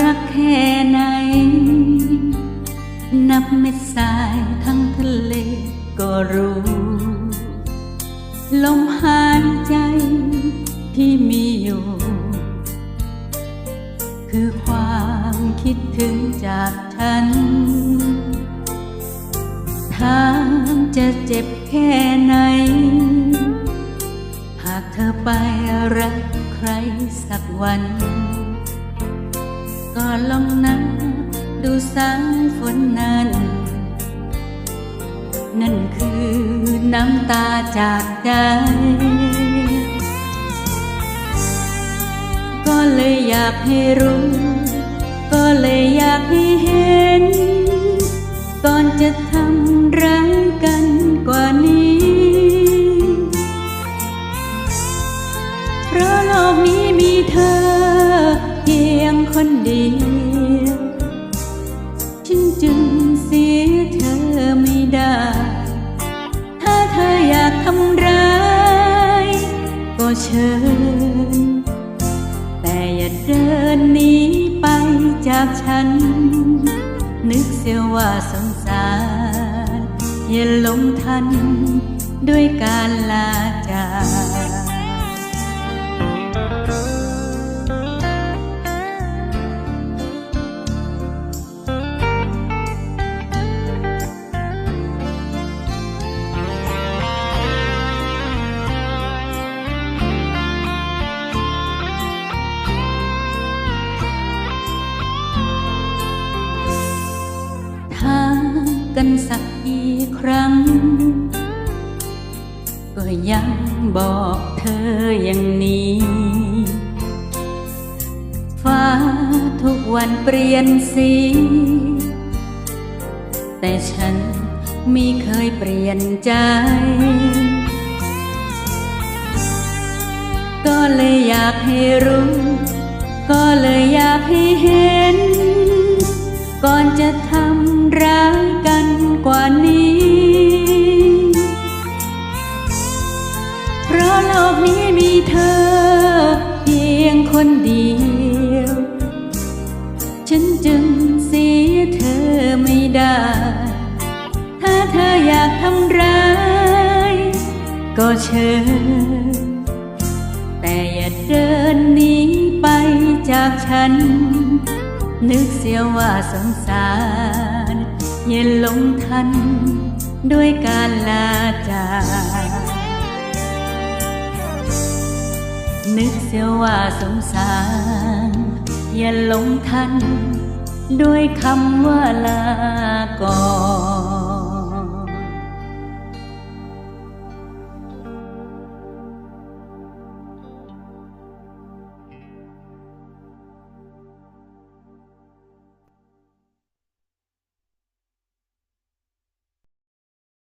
รักแค่ เม็ดทรายทั้งทะเลก็รู้ ลมหายใจที่มีอยู่ คือความคิดถึงจากฉันทางจะเจ็บแค่ไหน หากเธอไปรักใครสักวัน ก็ลองนั่ง ดูสายฝนนั้น นั่นคือน้ำตาจากใจ ก็เลยอยากให้รู้ ก็เลยอยากให้เห็น ก่อนจะทำร้ายกันกว่านี้ เพราะโลกนี้มีเธอเพียงคนเดียว เชิญ แต่อย่าเดินหนีไปจากฉัน นึกเสียว่าสงสารอย่าหลงทันด้วยการลา กันสักกี่ครั้ง ก็ยังบอกเธออย่างนี้ ฟ้าทุกวันเปลี่ยนสี แต่ฉันไม่เคยเปลี่ยนใจ ก็เลยอยากให้รู้ ก็เลยอยากให้เห็น ก่อนจะท โลกนี้มีเธอ เพียงคนเดียว ฉันจึงเสียเธอไม่ได้ ถ้าเธออยากทำร้าย ก็เชิญ แต่อย่าเดินหนีไปจากฉัน นึกเสียว่าสงสารอย่าลงทัน ด้วยการลาจาก เสียว่าสงสาร อย่าหลงทัน ด้วยคำว่าลาก่อน